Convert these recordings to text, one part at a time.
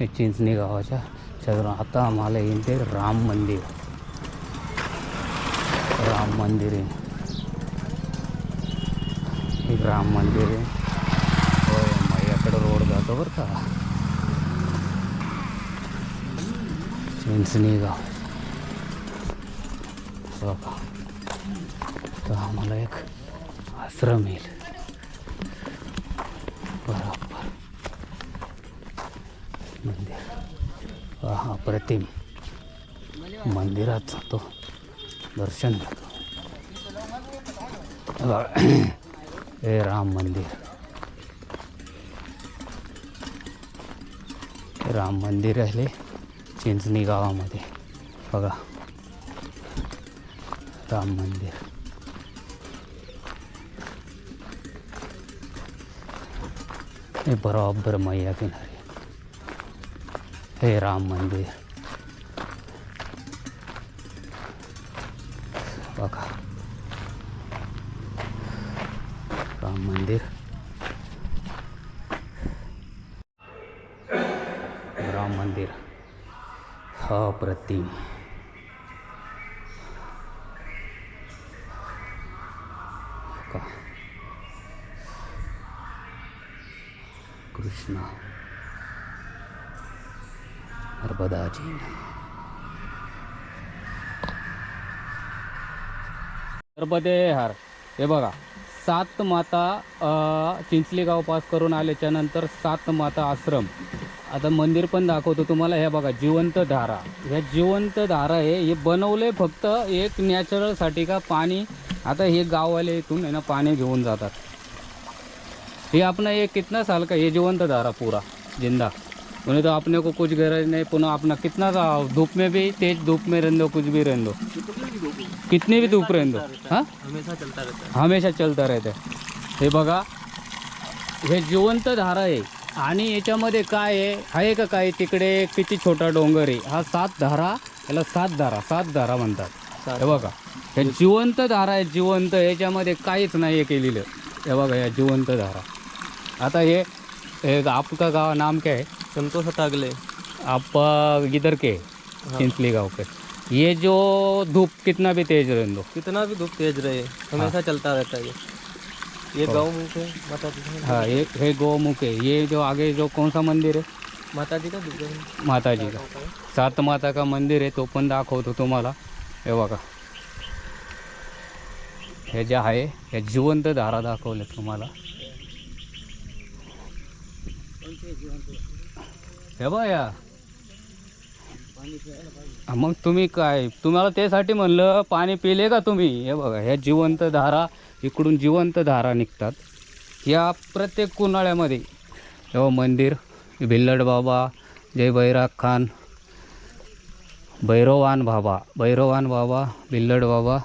हे चिंचणी गावाच्या शेजारून आता आम्हाला येईन ते राम मंदिर. राम मंदिर आहे. एक राम मंदिर आहे. होय मैयाकडं रोड जातो बरं का. चिंचणी गाव बघा तर आम्हाला एक आश्रम येईल बरोबर मंदिर हा अप्रतिम. मंदिरात जातो. दर्शन घेतो. हे राम मंदिर. हे राम मंदिर आहे चिंचणी गावामध्ये. बघा. राम मंदिर. हे बरोबर मैया किनारी. हे राम मंदिर. राम मंदिर. राम मंदिर. अप्रतिम. का? कृष्णा. नर्मदाजी नर्मदे हर. हे बघा. सात माता चिंचलेगाव पास करून आल्याच्यानंतर सात माता आश्रम. आता मंदिर पण दाखवतो तुम्हाला हे बघा जिवंत धारा. ह्या जिवंत धारा आहे हे बनवले फक्त एक नॅचरलसाठी का पाणी आता हे गाववाले इथून आहे ना पाणी घेऊन जातात. हे आपण एक कितना साल का हे जिवंत धारा पुरा जिंदा. उन्हें तो अपने को कुछ गरज नहीं पुनः अपना कितना था धूप में भी तेज धूप में रहने दो कुछ भी रहने दो। कितनी भी धूप रहने दो। हमेशा चलता रहता है? हमेशा चलता रहते हे। बघा हे जिवंत धारा आहे आणि याच्यामध्ये काय आहे? आहे का काय तिकडे किती छोटा डोंगर आहे? हा सात धारा याला सात धारा सात धारा म्हणतात। हे बघा हे जिवंत धारा आहे जिवंत याच्यामध्ये काहीच नाही आहे केलेलं। हे बघा या जिवंत धारा। आता हे हे आपका गाव नाम काय आहे संतोष तागले. आप इधर के चिंचली गाँव के. ये जो धूप कितना भी तेज रहने दो कितना भी धूप तेज रहे हमेशा चलता रहता है ये. ये गाँव मुख है माता जी का हाँ ये है गौमुख है ये जो आगे जो कौन सा मंदिर है? माता जी का है। माता जी का. सात माता का मंदिर आहे तो पण दाखवतो तुम्हाला. हे बघा. हे जे आहे हे जिवंत धारा दाखवले तुम्हाला. हे बघा या. मग तुम्ही काय? तुम्हाला त्यासाठी म्हणलं पाणी पिले का तुम्ही? हे बघा ह्या जिवंत धारा इकडून जिवंत धारा निघतात. या प्रत्येक उन्हाळ्यामध्ये तेव्हा मंदिर भिल्लड बाबा जय बैराग खान भैरवान बाबा भैरवान बाबा भिल्लड बाबा.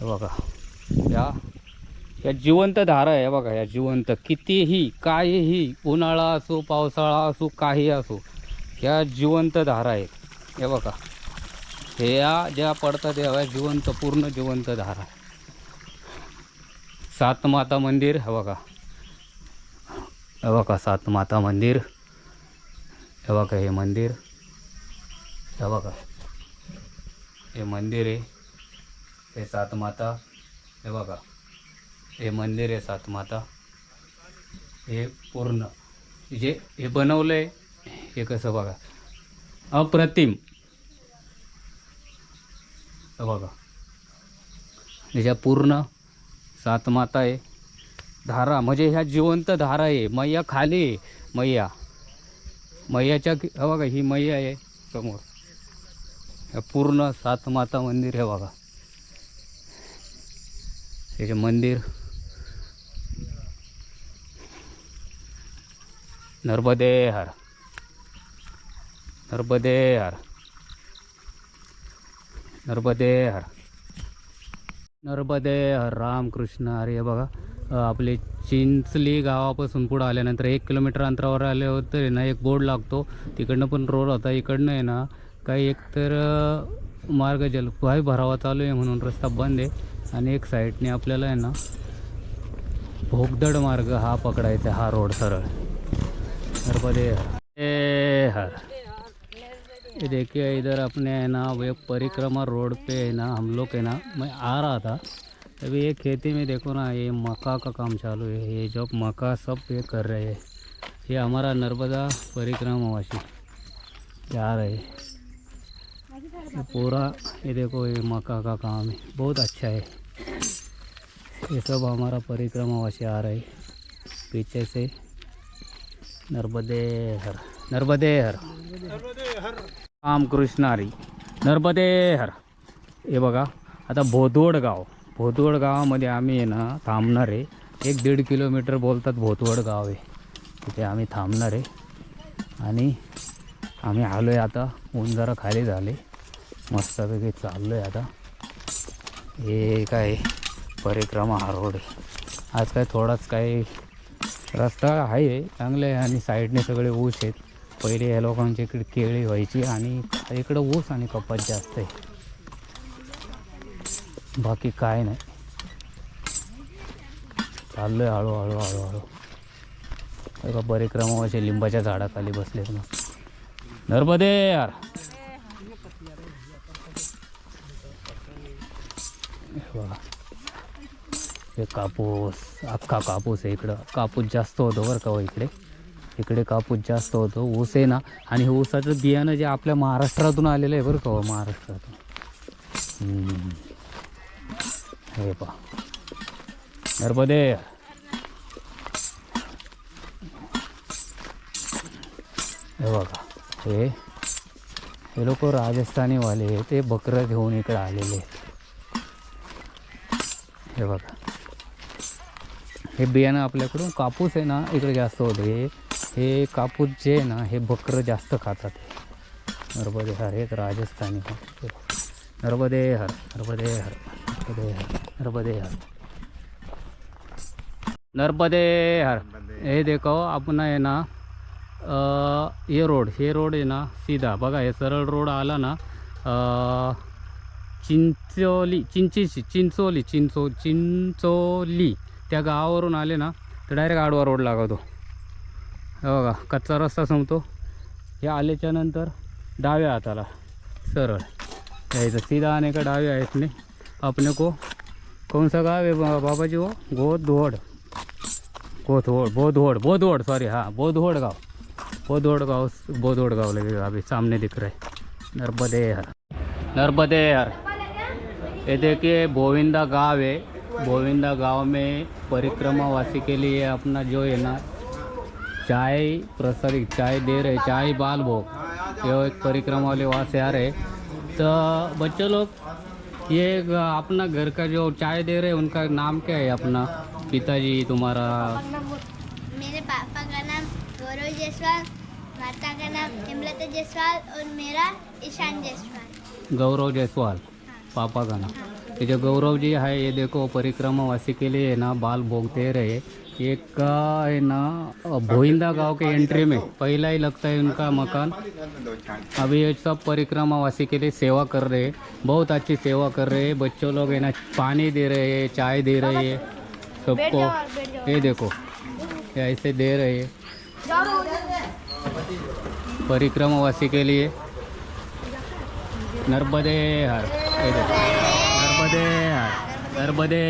हे बघा या या जिवंत धारा आहे बघा या जिवंत. कितीही काहीही उन्हाळा असो पावसाळा असो काही असो ह्या जिवंत धारा आहेत. हे बघा. ह्या ज्या पडतात या जिवंत पूर्ण जिवंत धारा. सात माता मंदिर हे बघा. हे बघा सात माता मंदिर. हे बघा हे मंदिर. हे बघा. हे मंदिर आहे. हे सात माता. हे बघा. हे मंदिर आहे सात माता हे पूर्ण. जे हे बनवलं आहे हे कसं बघा. अप्रतिम. बघा. ह्याच्या पूर्ण सात माता आहे. धारा म्हणजे ह्या जिवंत धारा आहे. मैया खाली आहे मैया. मैयाच्या बघा ही मैया आहे समोर. हे पूर्ण सात माता मंदिर आहे बघा. त्याचे मंदिर नर्मदे हर नर्मदे हर नर्मदे हर नर्मदे हर रामकृष्ण हरी बघा आपले चिंचली गावापासून पुढं आल्यानंतर एक किलोमीटर अंतरावर आले होते ना एक बोर्ड लागतो तिकडनं पण रोड होता इकडनं आहे ना काही एक तर मार्ग जल वाय भरावा चालू आहे म्हणून रस्ता बंद आहे आणि एक साईडने आपल्याला आहे ना भोगदड मार्ग हा पकडायचा हा रोड सरळ. हर. ए, हर। ये देखिए, इधर अपने है ना, वो परिक्रमा रोड पे है ना, हम लोग है ना, मैं आ रहा था। अभी ये खेती में देखो ना, ये मक्का का काम चालू है। ये जो मक्का सब ये कर रहे हैं। ये हमारा नर्मदा परिक्रमावासी जा रहे हैं। ये पूरा, ये देखो, ये मक्का का काम है। बहुत अच्छा है। ये सब हमारा परिक्रमावासी आ रहे पीछे से नर्मदे हर नर्मदे हर राम कृष्णारी नर्मदे हर हे बघा आता भोतवड गाव भोतवड गावामध्ये आम्ही आहे ना थांबणार आहे. एक दीड किलोमीटर बोलतात भोतवड गाव आहे. तिथे आम्ही थांबणार आहे. आणि आम्ही आलो आहे आता ऊन जरा खाली झाले. मस्तपैकी चाललो आहे आता. हे काय परिक्रमा हा रोड आहे. आज काय थोडाच काही रस्ता आहे चांगले आहे आणि साईडने सगळे ऊस आहेत. पहिले या लोकांच्या इकडे केळी व्हायची आणि इकडं ऊस आणि कपात जास्त आहे. बाकी काय नाही. चाललोय हळूहळू हळूहळू. एका परिक्रमावाचे लिंबाच्या झाडाखाली बसलेत मग नर्मदे यार. बघा हे कापूस अख्खा कापूस आहे इकडं. कापूस जास्त होतो बरं का हो इकडे? इकडे कापूस जास्त होतो. ऊस आहे ना आणि हे ऊसाचं बियाणं जे आपल्या महाराष्ट्रातून आलेलं आहे बरं का हो महाराष्ट्रातून. हे पा नर्मदे. हे बघा. हे हे लोक राजस्थानीवाले ते बकरं घेऊन इकडे आलेले आहेत. हे बघा. हे बियाणं आपल्याकडून कापूस आहे ना इकडे जास्त होतं. हे हे कापूस जे आहे ना हे बकरं जास्त खातात. नर्मदे हर एक राजस्थानी नर्मदे हर नर्मदे हर नर्मदे हर नर्मदे हर. नर्मदे हर. हे देखो आपण आहे ना हे रोड हे रोड आहे ना सीधा. बघा हे सरळ रोड आला ना चिंचोली चिंची चिंचोली चिंचो चिंचोली. त्या गावावरून आले ना तर डायरेक्ट आडवा रोड लागतो. हे बघा कच्चा रस्ता संपतो. हे आल्याच्यानंतर डाव्या हाताला सरळ. यायचं सीधा आने का डावे आहेत ने अपने को कौन सा गाव आहे? बा- बाबा जी वो हो? गोधोड़ गोधोड़ बोधोड़ बोधोड़ सॉरी हां बोधोड़ गाव. बोधोड़ गाव बोधोड़ गाव लगे अभी सामने दिख रहा है. नर्मदे यार नर्मदे यार ये देखिए गोविंदा गांव है. गोविंदा गाँव में परिक्रमावासी के लिए अपना जो है ना चाय प्रसारित चाय दे रहे चाय बाल भोग ये एक परिक्रमा वाले वहाँ से आ रहे। तो बच्चों लोग ये अपना घर का जो चाय दे रहे हैं उनका नाम क्या है अपना? पिताजी तुम्हारा? मेरे पापा का नाम गौरव जायसवाल माता का नाम हेमलता जायसवाल और मेरा ईशान जायसवाल। गौरव जायसवाल पापा का नाम। ये जो गौरव जी है ये देखो परिक्रमावासी के लिए है ना बाल भोगते रहे। एक का है ना भोइंदा गाँव के एंट्री में पहला ही लगता है उनका मकान। अभी ये सब परिक्रमावासी के लिए सेवा कर रहे हैं बहुत अच्छी सेवा कर रहे हैं। बच्चों लोग है ना पानी दे रहे हैं चाय दे रहे हैं सबको। ये देखो ऐसे दे रहे हैं। परिक्रमावासी के लिए। नर्मदे हर ये देखो। बदेहर हर नर्मदे